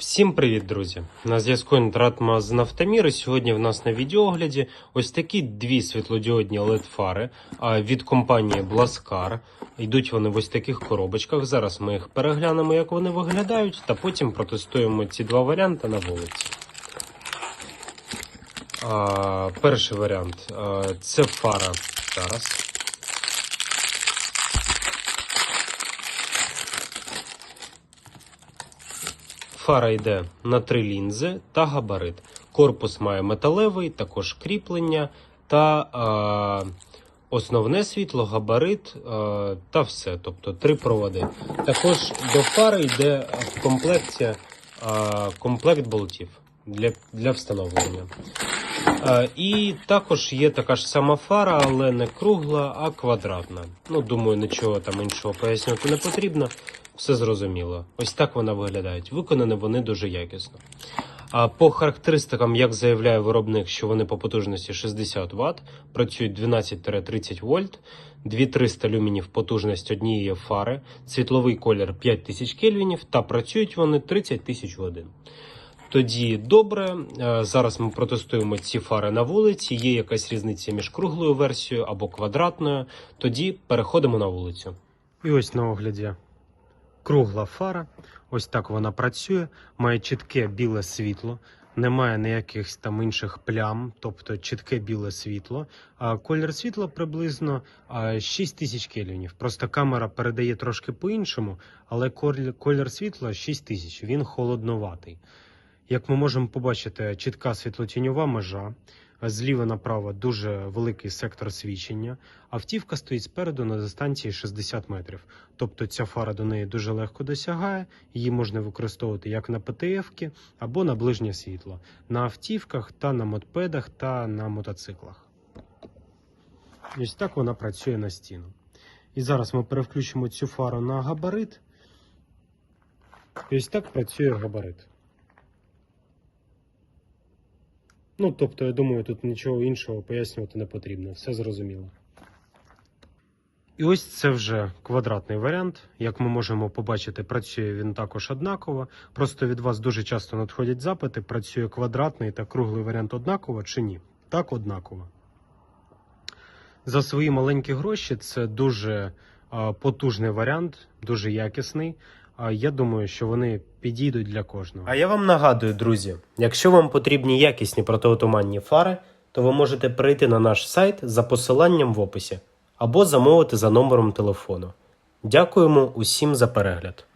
Всім привіт, друзі! На зв'язку Інтратма з Нафтамір. Сьогодні в нас на відеогляді ось такі дві світлодіодні LED-фари від компанії Blaskar. Йдуть вони в ось таких коробочках. Зараз ми їх переглянемо, як вони виглядають, та потім протестуємо ці два варіанти на вулиці. А, перший варіант це фара. Зараз. Фара йде на три лінзи та габарит. Корпус має металевий, також кріплення та е, основне світло, габарит е, та все. Тобто три проводи. Також до фари йде в комплекті е, комплект болтів для, для встановлення. Е, І також є така ж сама фара, але не кругла, а квадратна. Ну, думаю, нічого там іншого пояснювати не потрібно. Все зрозуміло. Ось так вона виглядає. Виконані вони дуже якісно. А по характеристикам, як заявляє виробник, що вони по потужності 60 Вт, працюють 12-30 вольт, 2300 люмінів потужність однієї фари, світловий колір 5000 кельвінів та працюють вони 30 тисяч годин. Тоді добре. Е, Зараз ми протестуємо ці фари на вулиці. Є якась різниця між круглою версією або квадратною. Тоді переходимо на вулицю. І ось на огляді кругла фара. Ось так вона працює. Має чітке біле світло. Немає ніяких там інших плям, тобто чітке біле світло. А колір світла приблизно а, 6000 кельвінів. Просто камера передає трошки по-іншому, але колір світла 6000, він холодноватий. Як ми можемо побачити, чітка світлотіньова межа. Зліва направо дуже великий сектор свічення. Автівка стоїть спереду на дистанції 60 метрів. Тобто ця фара до неї дуже легко досягає. Її можна використовувати як на ПТФ-ки або на ближнє світло, на автівках та на мотпедах та на мотоциклах. Ось так вона працює на стіну. І зараз ми перевключимо цю фару на габарит. Ось так працює габарит. Ну, тобто, я думаю, тут нічого іншого пояснювати не потрібно, все зрозуміло. І ось це вже квадратний варіант. Як ми можемо побачити, працює він також однаково. Просто від вас дуже часто надходять запити, працює квадратний та круглий варіант однаково чи ні. Так, однаково. За свої маленькі гроші це дуже потужний варіант, дуже якісний. Я думаю, що вони підійдуть для кожного. А я вам нагадую, друзі, якщо вам потрібні якісні протиотуманні фари, то ви можете прийти на наш сайт за посиланням в описі або замовити за номером телефону. Дякуємо усім за перегляд.